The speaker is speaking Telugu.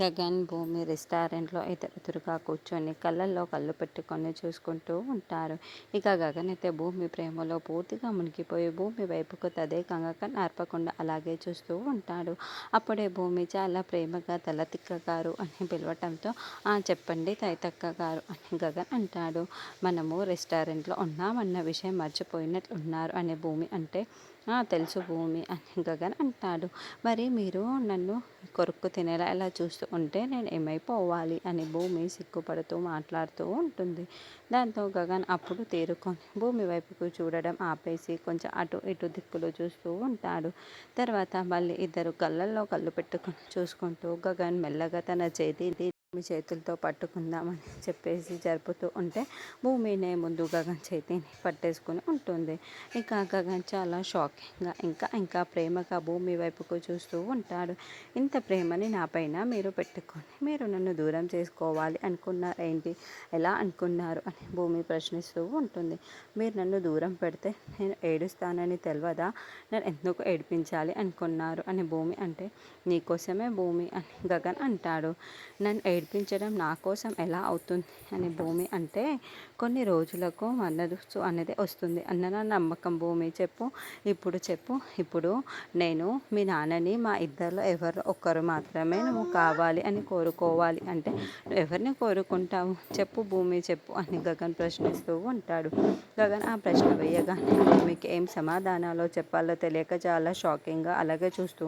గగన్ భూమి రెస్టారెంట్లో అయితే ఎదురుగా కూర్చొని కళ్ళల్లో కళ్ళు పెట్టుకొని చూసుకుంటూ ఉంటారు. ఇక గగన్ అయితే భూమి ప్రేమలో పూర్తిగా మునిగిపోయి భూమి వైపుకు తదేకంగా నార్పకుండా అలాగే చూస్తూ ఉంటాడు. అప్పుడే భూమి చాలా ప్రేమగా తల తిక్కగారు అని పిలవటంతో ఆ చెప్పండి తైతక్క గారు అని గగన్ అంటాడు. మనము రెస్టారెంట్లో ఉన్నామన్న విషయం మర్చిపోయినట్లు ఉన్నారు అనే భూమి అంటే తెలుసు భూమి అని గగన్ అంటాడు. మరి మీరు నన్ను కొరుక్కు తినేలా ఎలా చూస్తూ ఉంటే నేను ఏమైపోవాలి అని భూమి సిగ్గుపడుతూ మాట్లాడుతూ ఉంటుంది. దాంతో గగన్ అప్పుడు తేరుకొని భూమి వైపుకు చూడడం ఆపేసి కొంచెం అటు ఇటు దిక్కులు చూస్తూ ఉంటాడు. తర్వాత మళ్ళీ ఇద్దరు కళ్ళల్లో కళ్ళు పెట్టుకొని చూసుకుంటూ గగన్ మెల్లగా తన చేతి భూమి చేతులతో పట్టుకుందామని చెప్పేసి జరుపుతూ ఉంటే భూమినే ముందు గగన్ చేతిని పట్టేసుకుని ఉంటుంది. ఇంకా గగన్ చాలా షాకింగ్గా ఇంకా ఇంకా ప్రేమగా భూమి వైపుకు చూస్తూ ఉంటాడు. ఇంత ప్రేమని నాపైన మీరు పెట్టుకొని మీరు నన్ను దూరం చేసుకోవాలి అనుకున్నారు ఏంటి ఎలా అనుకున్నారు? అని భూమి ప్రశ్నిస్తూ ఉంటుంది. మీరు నన్ను దూరం పెడితే నేను ఏడుస్తానని తెలియదా నేను ఎందుకు ఏడిపించాలి అనుకున్నారు? అని భూమి అంటే నీకోసమే భూమి అని గగన్ అంటాడు. నన్ను నేర్పించడం నా కోసం ఎలా అవుతుంది అని భూమి అంటే కొన్ని రోజులకు మనసు అనేది వస్తుంది. అన్న నా నమ్మకం భూమి చెప్పు ఇప్పుడు చెప్పు. ఇప్పుడు నేను మీ నాన్నని మా ఇద్దరిలో ఎవరు ఒక్కరు మాత్రమే నువ్వు కావాలి అని కోరుకోవాలి. అంటే ఎవరిని కోరుకుంటావు? చెప్పు భూమి చెప్పు అని గగన్ ప్రశ్నిస్తూ ఉంటాడు. గగన్ ఆ ప్రశ్న వేయగానే భూమికి ఏం సమాధానాలో చెప్పాలో తెలియక చాలా షాకింగ్గా అలాగే చూస్తూ